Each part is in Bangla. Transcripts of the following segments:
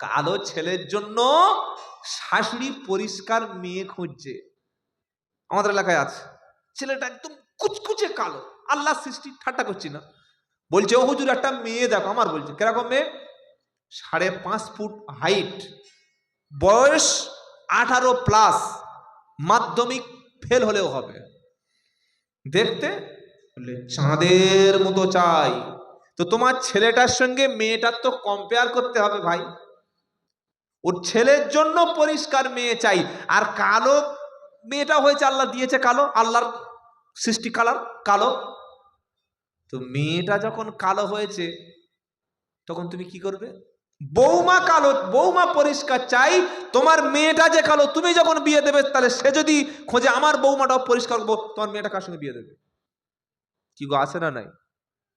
কালো ছেলের জন্য শাশুড়ি পরিষ্কার মেয়ে খুঁজছে। আমাদের এলাকায় আছে। ছেলেটা একদম কুচকুচে কালো। আল্লাহ সৃষ্টি, ঠাট্টা করছি না। বলছে, ও হুজুর, একটা মেয়ে দেখো। আমার বলছে, কীরকম মেয়ে? সাড়ে পাঁচ ফুট হাইট বয়স আঠারো প্লাস মাধ্যমিক ফেল হলেও হবে। দেখতে চাঁদের মতো চাই। তো তোমার ছেলেটার সঙ্গে মেয়েটার তো কম্পেয়ার করতে হবে ভাই। ওর ছেলের জন্য পরিষ্কার মেয়ে চাই। আর কালো মেয়েটা হয়েছে আল্লাহ দিয়েছে কালো, আল্লাহর সৃষ্টি কালার, কালো। তো মেয়েটা যখন কালো হয়েছে, তখন তুমি কি করবে? বৌমা কালো, বৌমা পরিষ্কার চাই, তোমার মেয়েটা যে কালো, তুমি যখন বিয়ে দেবে, তাহলে সে যদি খোঁজে আমার বৌমাটাও পরিষ্কার করব, তোমার মেয়েটা কার সঙ্গে বিয়ে দেবে? কি গো, আছে না নাই?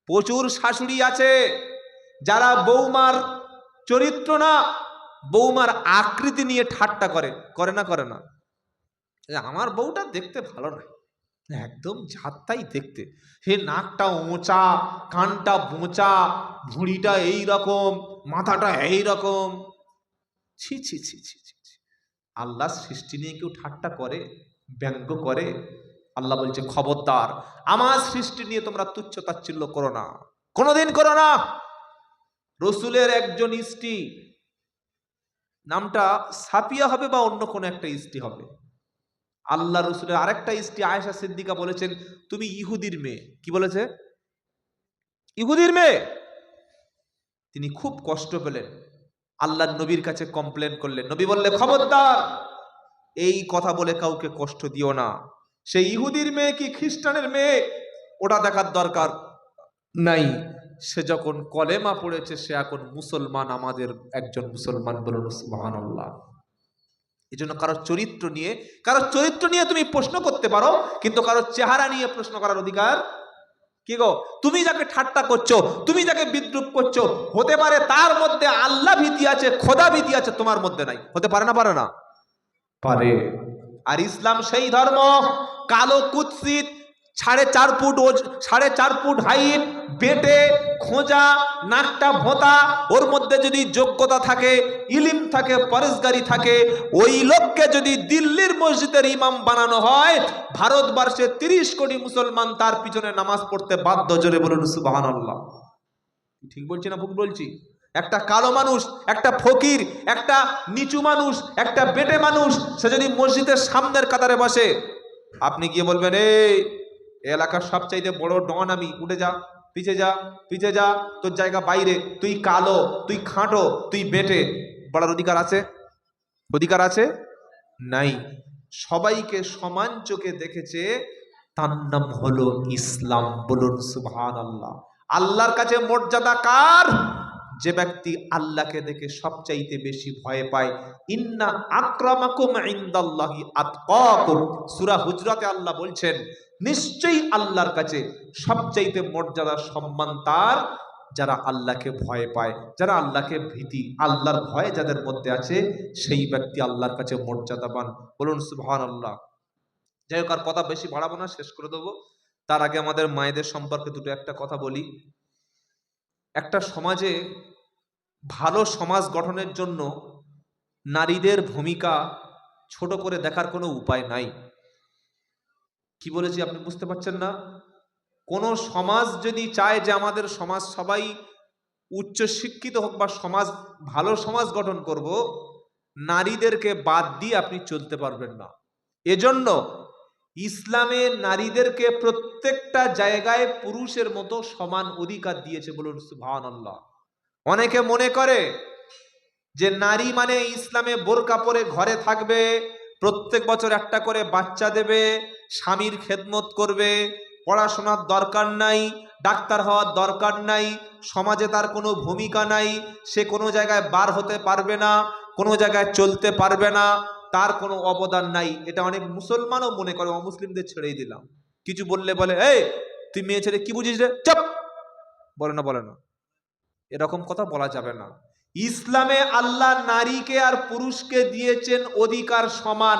প্রচুর শাশুড়ি আছে, যারা বৌমার চরিত্র না বৌমার আকৃতি নিয়ে ঠাট্টা করে করে না করে না। আমার বউটা দেখতে ভালো নয়। একদম ঝাত্তাই দেখতে। হে নাকটা ওঁচা কানটা বোঁচা, ভুঁড়িটা এই রকম মাথাটা এই রকম ছি ছি ছি ছি ছি ছি। আল্লাহ সৃষ্টি নিয়ে কেউ ঠাট্টা করে, ব্যঙ্গ করে, আল্লাহ বলছে, খবরদার, আমার সৃষ্টি নিয়ে তোমরা তুচ্ছ তাচ্ছিল্য করো না। কোনোদিন করো না। রসুলের একজন স্ত্রী নামটা সাপিয়া হবে বা অন্য কোনো একটা স্ত্রী হবে। আল্লাহ রসুলের আরেকটা স্ত্রী আয়েশা সিদ্দিকা বলেছেন, তুমি ইহুদির মেয়ে। কি বলেছে? ইহুদির মেয়ে? তিনি খুব কষ্ট পেলেন। আল্লাহ নবীর কাছে কমপ্লেন করলেন। নবী বললে, খবরদার, এই কথা বলে কাউকে কষ্ট দিও না। সেই ইহুদির মেয়ে কি খ্রিস্টানের মেয়ে? ওটা দেখার দরকার নাই। সে যখন কলেমা পড়েছে, সে এখন মুসলমান, আমাদের একজন মুসলমান বলুন সুবাহান আল্লাহ এই জন্য কারোর চরিত্র নিয়ে কারোর চরিত্র নিয়ে তুমি প্রশ্ন করতে পারো, কিন্তু কারোর চেহারা নিয়ে প্রশ্ন করার অধিকার কি গো? তুমি যাকে ঠাট্টা করছ, তুমি যাকে বিদ্রুপ করছ, হতে পারে তার মধ্যে আল্লাহ ভীতি আছে, খোদা ভীতি আছে, তোমার মধ্যে নাই। হতে পারে না পারে না? পারে। আর ইসলাম সেই ধর্ম, কালো কুৎসিত সাড়ে চার ফুট ওজ, সাড়ে চার ফুট হাইট, বেটে, খোঁজা, নাকটা ভোঁতা, ওর মধ্যে যদি যোগ্যতা থাকে, ইলিম থাকে, পরেশগারি থাকে, ওই লোককে যদি দিল্লির মসজিদের ইমাম বানানো হয়, ভারতবর্ষে তিরিশ কোটি মুসলমান তার পিছনে নামাজ পড়তে বাধ্য, জোরে বলুন সুবাহান আল্লাহ ঠিক বলছি না ভুল বলছি? একটা কালো মানুষ, একটা ফকির, একটা নিচু মানুষ, একটা বেটে মানুষ, সে যদি মসজিদের সামনের কাতারে বসে, আপনি গিয়ে বলবেন, এই এলাকার সবচাইতে বড় ডন আমি, উঠে যা, পিছে যা পিছে যা, তোর জায়গা বাইরে, তুই কালো, তুই খাঁটো, তুই বেটে। বলার অধিকার আছে? অধিকার আছে? নাই। সবাইকে সমান চোখে দেখেছে, তার নাম হলো ইসলাম। বলুন সুবহান আল্লাহ আল্লাহর কাছে মর্যাদা কার? যে ব্যক্তি আল্লাহকে দেখে সবচাইতে বেশি ভয় পায়। ইন্না আক্রামাকুম ইনদাল্লাহি আতকাকুম। সূরা হুজরাতে আল্লাহ বলছেন নিশ্চয়ই আল্লাহর কাছে সবচাইতে মর্যাদা সম্মান তার, যারা আল্লাহকে ভয় পায়, যারা আল্লাহকে ভীতি, আল্লাহর ভয় যাদের মধ্যে আছে, সেই ব্যক্তি আল্লাহর কাছে মর্যাদাবান। বলুন সুবহান আল্লাহ যাই হোক, আর কথা বেশি বাড়াবো না, শেষ করে দেবো। তার আগে আমাদের মায়েদের সম্পর্কে দুটো একটা কথা বলি। একটা সমাজে ভালো সমাজ গঠনের জন্য নারীদের ভূমিকা ছোট করে দেখার কোনো উপায় নাই। কি বলেছি আপনি বুঝতে পারছেন না? কোনো সমাজ যদি চায় যে আমাদের সমাজ সবাই উচ্চ শিক্ষিত হোক বা সমাজ, ভালো সমাজ গঠন করব, নারীদেরকে বাদ দিয়ে আপনি চলতে পারবেন না। এজন্য ইসলামে নারীদেরকে প্রত্যেকটা জায়গায় পুরুষের মতো সমান অধিকার দিয়েছে বলুন সুবহান আল্লাহ অনেকে মনে করে যে নারী মানে ইসলামে বোরকা পরে ঘরে থাকবে, প্রত্যেক বছর একটা করে বাচ্চা দেবে স্বামীর খেদমত করবে, পড়াশোনার দরকার নাই, ডাক্তার হওয়ার দরকার নাই, সমাজে তার কোনো ভূমিকা নাই, সে কোনো জায়গায় বার হতে পারবে না, কোনো জায়গায় চলতে পারবে না, তার কোনো অবদান নাই। এটা অনেক মুসলমানও মনে করে, অমুসলিমদের ছেড়েই দিলাম। কিছু বললে বলে, এই, তুই মেয়ে ছেড়ে কি বুঝিস রে? চপ! বলে না বলে না। এরকম কথা বলা যাবে না। ইসলামে আল্লাহ নারীকে আর পুরুষকে দিয়েছেন অধিকার সমান।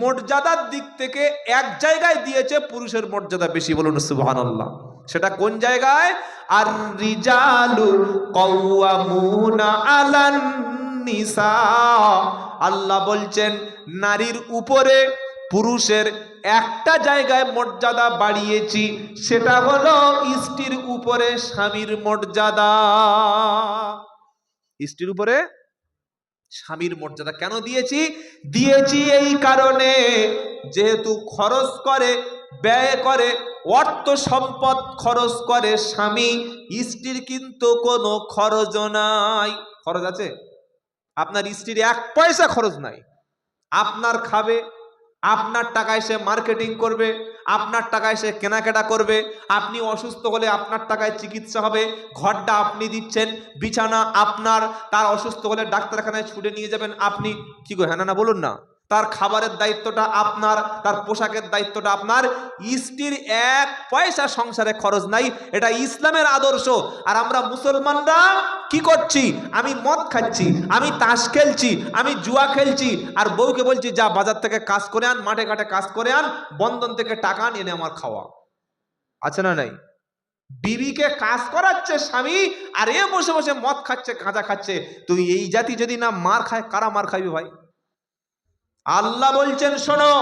মর্যাদার দিক থেকে এক জায়গায় দিয়েছে, পুরুষের মর্যাদা বেশি বলুন সুবহান আল্লাহ সেটা কোন জায়গায়? আর রিজালু কওয়ামুনা আলান নিসা। আল্লাহ বলছেন, নারীর উপরে পুরুষের একটা জায়গায় মর্যাদা বাড়িয়েছি, সেটা হলো স্ত্রীর উপরে স্বামীর মর্যাদা। স্ত্রীর উপরে স্বামীর মর্যাদা কেন দিয়েছি? দিয়েছি এই কারণে যেহেতু খরচ করে, ব্যয় করে, অর্থ সম্পদ খরচ করে স্বামী, স্ত্রীর কিন্তু কোনো খরচ নাই। খরচ আছে? আপনার স্ত্রীর এক পয়সা খরচ নাই। আপনার খাবে আপনার টাকায় সে মার্কেটিং করবে আপনার টাকায় সে কেনাকাটা করবে আপনি অসুস্থ হলে আপনার টাকায় চিকিৎসা হবে ঘরটা আপনি দিচ্ছেন বিছানা আপনার তার অসুস্থ হলে ডাক্তারখানায় ছুটে নিয়ে যাবেন আপনি কি করে হ্যাঁ না, বলুন না। তার খাবারের দায়িত্বটা আপনার, তার পোশাকের দায়িত্বটা আপনার। স্ত্রীর এক পয়সা সংসারে খরচ নাই, এটা ইসলামের আদর্শ। আর আমরা মুসলমানরা কি করছি? আমি মদ খাচ্ছি, আমি তাস খেলছি, আমি জুয়া খেলছি। আর বউকে বলছি, যা বাজার থেকে কাজ করে আন, মাঠে ঘাটে কাজ করে আন, বন্ধন থেকে টাকা নিয়ে নে আমার খাওয়া। আছে না নাই? বিবিকে কাজ করাচ্ছে স্বামী, আর এ বসে বসে মদ খাচ্ছে গাঁজা খাচ্ছে। তুই এই জাতি যদি না মার খায়, কারা মার খাইবে ভাই? আল্লাহ বলছেন, শোনো,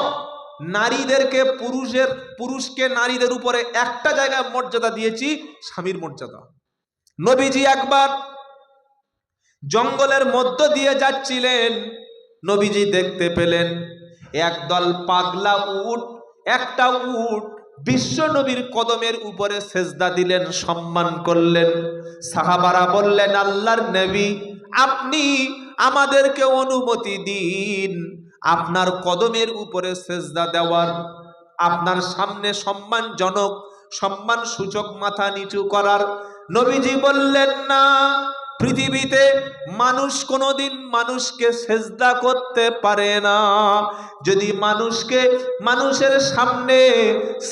নারীদেরকে পুরুষের, পুরুষকে নারীদের উপরে একটা জায়গায় মর্যাদা দিয়েছি, স্বামীর মর্যাদা। নবীজি একবার জঙ্গলের মধ্য দিয়ে যাচ্ছিলেন, নবীজি দেখতে পেলেন, একদল পাগলা উট, একটা উট বিশ্ব নবীর কদমের উপরে সেজদা দিলেন, সম্মান করলেন। সাহাবারা বললেন, আল্লাহর নবী, আপনি আমাদেরকে অনুমতি দিন। আপনার কদমের উপরে সেজদা দেওয়ার, আপনার সামনে সম্মানজনক সম্মান সূচক মাথা নিচু করার। নবীজি বললেন, না পৃথিবীতে মানুষ কোনোদিন মানুষকে সেজদা করতে পারে না। যদি মানুষকে মানুষের সামনে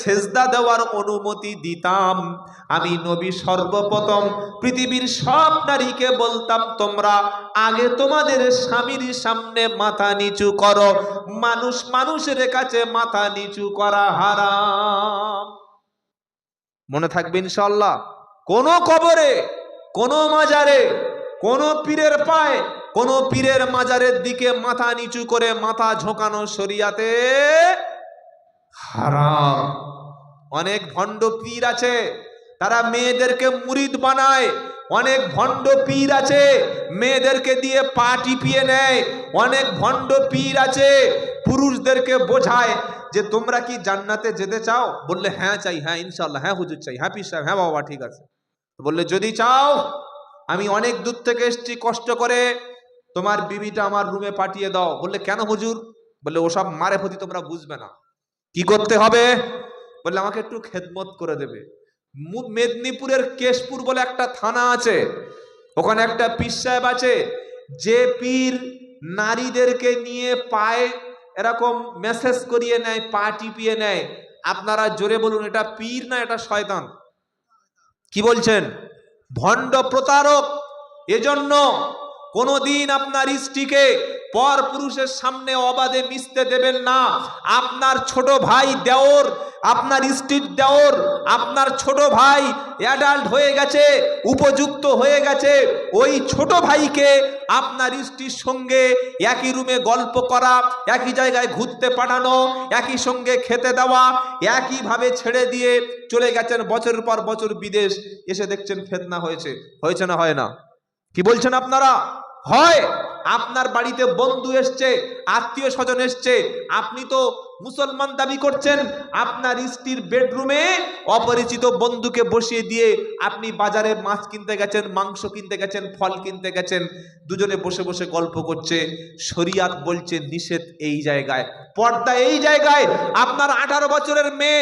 সেজদা দেওয়ার অনুমতি দিতাম, আমি নবী সর্বপ্রথম পৃথিবীর সব নারীকে বলতাম, তোমরা আগে তোমাদের স্বামীর সামনে মাথা নিচু করো। মানুষ মানুষের কাছে মাথা নিচু করা হারাম। মনে থাকবে ইনশাল্লাহ কোন কবরে কোন মাজারে, কোনো পীরের পায়ে, কোনো পীরের মাজারের দিকে মাথা নিচু করে মাথা ঝোঁকানো শরিয়াতে হারাম। অনেক ভণ্ড পীর আছে, তারা মেয়েদেরকে মুরিদ বানায়। অনেক ভণ্ড পীর আছে, মেয়েদেরকে দিয়ে পা টিপিয়ে নেয়। অনেক ভণ্ড পীর আছে, পুরুষদেরকে বোঝায় যে তোমরা কি জান্নাতে যেতে চাও? বললে হ্যাঁ চাই হ্যাঁ ইনশাল্লাহ হ্যাঁ হুজুর চাই হ্যাঁ সাহেব হ্যাঁ বাবা, ঠিক আছে। বললে, যদি চাও, আমি অনেক দূর থেকে এসছি, কষ্ট করে তোমার বিবিটা আমার রুমে পাঠিয়ে দাও। বললে, কেন হুজুর? বললে, ওসব মারে ফতি তোমরা বুঝবে না। কি করতে হবে? বললে, আমাকে একটু খেদমত করে দেবে। মেদিনীপুরের কেশপুর বলে একটা থানা আছে। ওখানে একটা পীর সাহেব আছে। যে পীর নারীদেরকে নিয়ে পায়ে এরকম মেসেজ করিয়ে নেয়, পা টিপিয়ে নেয়। আপনারা জোরে বলুন, এটা পীর না এটা শয়তান? কি বলছেন? ভণ্ড প্রতারক এজন্য কোনোদিন আপনার স্ত্রীকে পর পুরুষের সামনে অবাধে মিশতে দেবেন না। আপনার ছোট ভাই দেওর, আপনার স্ত্রীর দেওর, আপনার ছোট ভাই অ্যাডাল্ট হয়ে গেছে, উপযুক্ত হয়ে গেছে, ওই ছোট ভাইকে আপনার স্ত্রীর সঙ্গে একই রুমে গল্প করা, একই জায়গায় ঘুরতে পাঠানো, একই সঙ্গে খেতে দেওয়া, একইভাবে ছেড়ে দিয়ে চলে গেছেন। বছরের পর বছর বিদেশ এসে দেখছেন ফেতনা হয়েছে। হয়েছে না হয় না? কি বলছেন আপনারা? হয়, আপনার বাড়িতে বন্ধু এসছে, আত্মীয় স্বজন এসছে, আপনি তো মুসলমান দাবি করছেন, আপনার স্ত্রীর বেডরুমে অপরিচিত বন্ধুকে বসিয়ে দিয়ে আপনি বাজারে মাছ কিনতে গেছেন, মাংস কিনতে গেছেন, ফল কিনতে গেছেন, দুজনে বসে বসে গল্প করছে, শরিয়াত বলছে, নিষেধ এই জায়গায়। পর্দা এই জায়গায়, আপনার আঠারো বছরের মেয়ে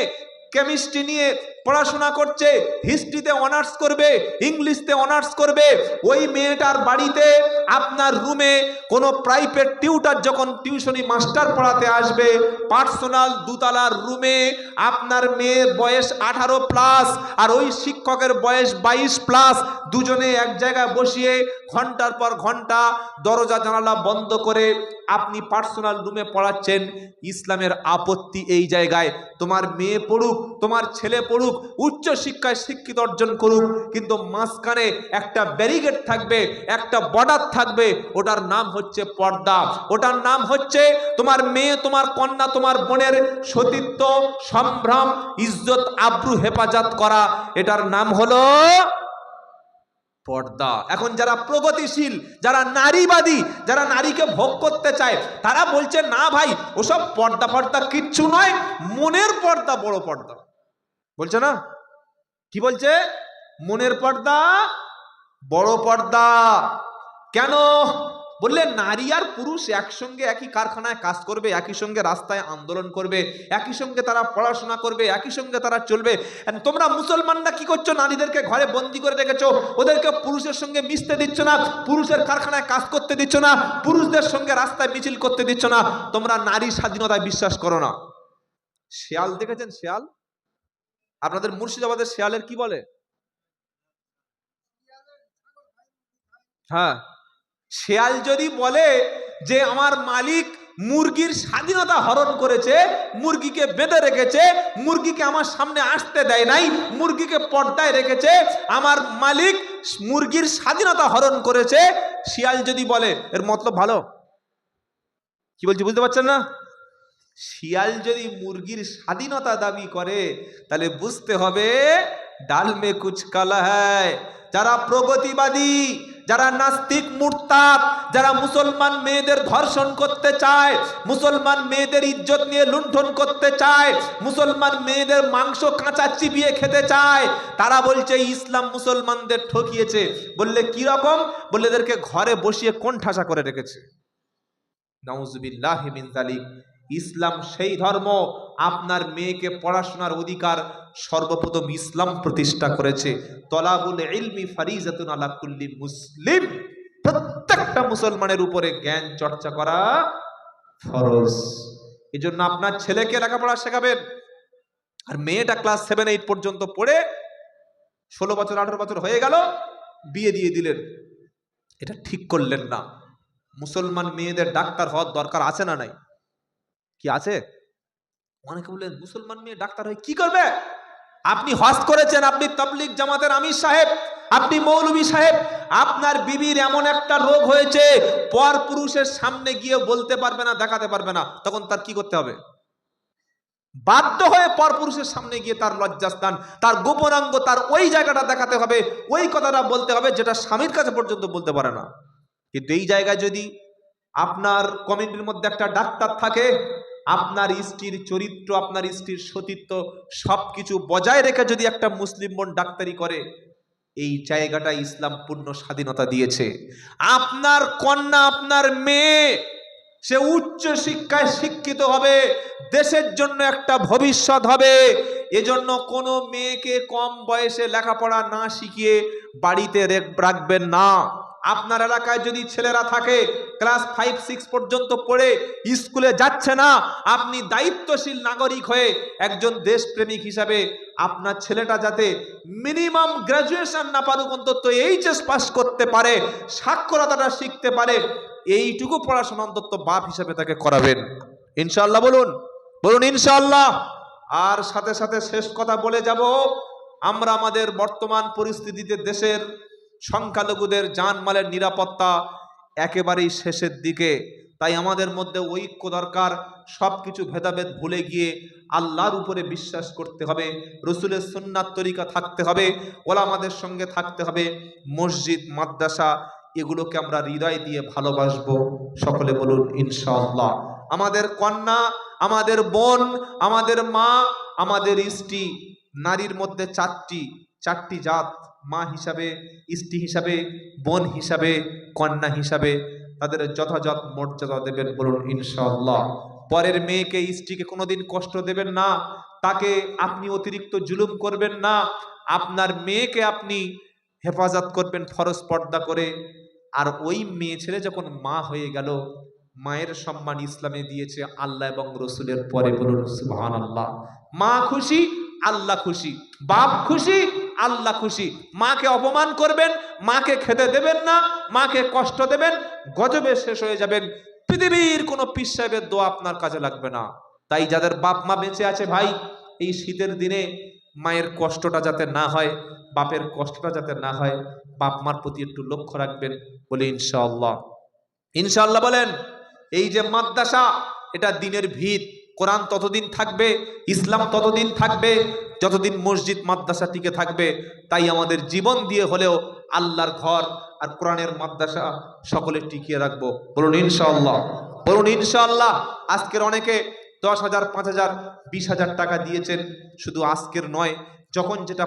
কেমিস্ট্রি নিয়ে পড়াশোনা করছে হিস্ট্রিতে অনার্স করবে ইংলিশতে অনার্স করবে, ওই মেয়েটার বাড়িতে আপনার রুমে কোনো প্রাইভেট টিউটার যখন টিউশনি মাস্টার পড়াতে আসবে পার্সোনাল দুতলার রুমে আপনার মেয়ের বয়স আঠারো প্লাস আর ওই শিক্ষকের বয়স বাইশ প্লাস দুজনে এক জায়গায় বসিয়ে ঘণ্টার পর ঘণ্টা দরজা জানালা বন্ধ করে আপনি পার্সোনাল রুমে পড়াচ্ছেন, ইসলামের আপত্তি এই জায়গায়। তোমার মেয়ে পড়ুক, তোমার ছেলে পড়ুক, উচ্চ শিক্ষায় শিক্ষিত অর্জন করুক, কিন্তু মাঝখানে একটা ব্যারিগেড থাকবে, একটা বর্ডার থাকবে, ওটার নাম হচ্ছে পর্দা। ওটার নাম হচ্ছে তোমার মেয়ে, তোমার কন্যা, তোমার বোনের সতীত্ব, সম্ভ্রম, ইজ্জত, আব্রু, হেফাজত করা। এটার নাম হলো পর্দা। এখন যারা প্রগতিশীল, যারা নারীবাদী, যারা নারীকে ভোগ করতে চায়, তারা বলছে, না ভাই, ওসব পর্দা পর্দা কিচ্ছু নয়, মনের পর্দা বড় পর্দা। বলছে না? কি বলছে? মনের পর্দা, বড় পর্দা। কেন? বললে নারী আর পুরুষ একসঙ্গে একই কারখানায় কাজ করবে, একই সঙ্গে রাস্তায় আন্দোলন করবে, একই সঙ্গে তারা পড়াশোনা করবে, একই সঙ্গে তারা চলবে। তোমরা মুসলমানরা কি করছ? নারীদেরকে ঘরে বন্দি করে রেখেছো। ওদেরকে পুরুষের সঙ্গে মিশতে দিচ্ছ না, পুরুষের কারখানায় কাজ করতে দিচ্ছ না, পুরুষদের সঙ্গে রাস্তায় মিছিল করতে দিচ্ছ না। তোমরা নারী স্বাধীনতায় বিশ্বাস করো না। শেয়াল দেখেছেন শেয়াল? আপনাদের মুর্শিদাবাদের শেয়ালের কি বলে? হ্যাঁ। শেয়াল যদি বলে যে আমার মালিক মুরগির স্বাধীনতা হরণ করেছে, মুরগিকে বেঁধে রেখেছে, মুরগিকে আমার সামনে আসতে দেয় নাই, মুরগিকে পর্দায় রেখেছে, আমার মালিক মুরগির স্বাধীনতা হরণ করেছে, শিয়াল যদি বলে, এর মতলব ভালো? কি বলছি বুঝতে পারছেন না? শিয়াল যদি মুরগির স্বাধীনতা দাবি করে, তাহলে বুঝতে হবে ডালমে কুচকালা কুচ হ্যায়, যারা প্রগতিবাদী যারা নাস্তিক, মুরতাদ, যারা মুসলমান মেয়েদের ধর্ষণ করতে চায়, মুসলমান মেয়েদের ইজ্জত নিয়ে লুণ্ঠন করতে চায়, মুসলমান মেয়েদের মাংস কাঁচা চিবিয়ে খেতে চায়, তারা বলছে, ইসলাম মুসলমানদের ঠকিয়েছে। বললে, কি রকম? বললে, এদেরকে ঘরে বসিয়ে কোন ঠাসা করে রেখেছে। নাউজুবিল্লাহ মিন জালিক ইসলাম সেই ধর্ম, আপনার মেয়েকে পড়াশোনার অধিকার সর্বপ্রথম ইসলাম প্রতিষ্ঠা করেছে। তলাবুল ইলমি ফারিজাতুন আলা কুল্লি মুসলিম। প্রত্যেকটা মুসলমানের উপরে জ্ঞান চর্চা করা ফরজ। এজন্য আপনার ছেলেকে লেখাপড়া শেখাবেন। আর মেয়েটা ক্লাস সেভেন এইট পর্যন্ত পড়ে ষোলো বছর, আঠারো বছর হয়ে গেল, বিয়ে দিয়ে দিলেন। এটা ঠিক করলেন না। মুসলমান মেয়েদের ডাক্তার হওয়ার দরকার আছে না নাই? কি আছে? অনেকে বললেন মুসলমান মেয়ে ডাক্তার হয়ে কি করবে? আপনি হজ করেছেন, আপনি তবলিক জামাতের আমির সাহেব, আপনি মৌলভী সাহেব, আপনার বিবির এমন একটা রোগ হয়েছে, পর পুরুষের সামনে গিয়ে বলতে পারবে না, দেখাতে পারবে না, তখন তার কি করতে হবে? বাধ্য হয়ে পর পুরুষের সামনে গিয়ে তার লজ্জাস্থান, তার গোপনাঙ্গ, তার ওই জায়গাটা দেখাতে হবে, ওই কথাটা বলতে হবে, যেটা স্বামীর কাছে পর্যন্ত বলতে পারে না। কিন্তু এই জায়গায় যদি আপনার কমিটির মধ্যে একটা ডাক্তার থাকে আপনার স্ত্রীর চরিত্র, আপনার স্ত্রীর সতীত্ব সবকিছু বজায় রেখে যদি একটা মুসলিম বোন ডাক্তারি করে, এই জায়গাটা ইসলাম পূর্ণ স্বাধীনতা দিয়েছে। আপনার কন্যা, আপনার মেয়ে, সে উচ্চ শিক্ষায় শিক্ষিত হবে, দেশের জন্য একটা ভবিষ্যৎ হবে। এজন্য কোনো মেয়েকে কম বয়সে লেখাপড়া না শিখিয়ে বাড়িতে রেখ- রাখবেন না। আপনার এলাকায় যদি ছেলেরা থাকে ক্লাস ফাইভ সিক্স পর্যন্ত পড়ে, স্কুলে যাচ্ছে না, আপনি দায়িত্বশীল নাগরিক হয়ে একজন দেশপ্রেমিক হিসাবে আপনার ছেলেটা যাতে মিনিমাম গ্রাজুয়েশন না পারুক, অন্তত এইচএস পাস করতে পারে, সাক্ষরতাটা শিখতে পারে, এইটুকু পড়াশোনা অন্তত বাপ হিসাবে তাকে করাবেন। ইনশাল্লাহ বলুন বলুন ইনশাল্লাহ আর সাথে সাথে শেষ কথা বলে যাব, আমরা আমাদের বর্তমান পরিস্থিতিতে দেশের সংখ্যালঘুদের জানমালের নিরাপত্তা একেবারেই শেষের দিকে। তাই আমাদের মধ্যে ঐক্য দরকার সব কিছু ভেদাভেদ ভুলে গিয়ে আল্লাহর উপরে বিশ্বাস করতে হবে, রসুলের সুন্নাত তরিকা থাকতে হবে, ওলামাদের সঙ্গে থাকতে হবে, মসজিদ, মাদ্রাসা, এগুলোকে আমরা হৃদয় দিয়ে ভালোবাসবো। সকলে বলুন, ইনশাআল্লাহ। আমাদের কন্যা, আমাদের বোন, আমাদের মা, আমাদের স্ত্রী নারীর মধ্যে চারটি চারটি জাত, মা হিসাবে, স্ত্রী হিসাবে, বোন হিসাবে, কন্যা হিসাবে। তাদের যথাযথ মর্যাদা দেবেন বলুন ইনশাআল্লাহ। পরের মেয়েকে, স্ত্রীকে কোনোদিন কষ্ট দেবেন না, তাকে আপনি অতিরিক্ত জুলুম করবেন না। আপনার মেয়েকে আপনি হেফাজত করবেন ফরজ পর্দা করে। আর ওই মেয়ে ছেলে যখন মা হয়ে গেল, মায়ের সম্মান ইসলামে দিয়েছে আল্লাহ এবং রসুলের পরে বলুন সুবহান আল্লাহ মা খুশি আল্লাহ খুশি। বাপ খুশি, আল্লাহ খুশি। মাকে অপমান করবেন, মাকে খেতে দেবেন না, মাকে কষ্ট দেবেন, গজবে শেষ হয়ে যাবেন। পৃথিবীর কোনো পীর সাহেবের দোয়া আপনার কাজে লাগবে না। তাই যাদের বাপ মা বেঁচে আছে ভাই, এই শীতের দিনে মায়ের কষ্টটা যাতে না হয়, বাপের কষ্টটা যাতে না হয়, বাপ মার প্রতি একটু লক্ষ্য রাখবেন বলে ইনশাআল্লাহ। ইনশাআল্লাহ বলেন, এই যে মাদ্রাসা, এটা দিনের ভিত। কোরআন ততদিন থাকবে, ইসলাম ততদিন থাকবে, যতদিন মসজিদ, মাদ্রাসা টিকে থাকবে, তাই আমাদের জীবন দিয়ে হলেও আল্লাহর ঘর আর কোরআনের মাদ্রাসা সকলে টিকিয়ে রাখব। বলুন ইনশাআল্লাহ বলুন ইনশাআল্লাহ, আজকের অনেকে দশ হাজার, পাঁচ হাজার, বিশ হাজার টাকা দিয়েছেন, শুধু আজকের নয়, যখন যেটা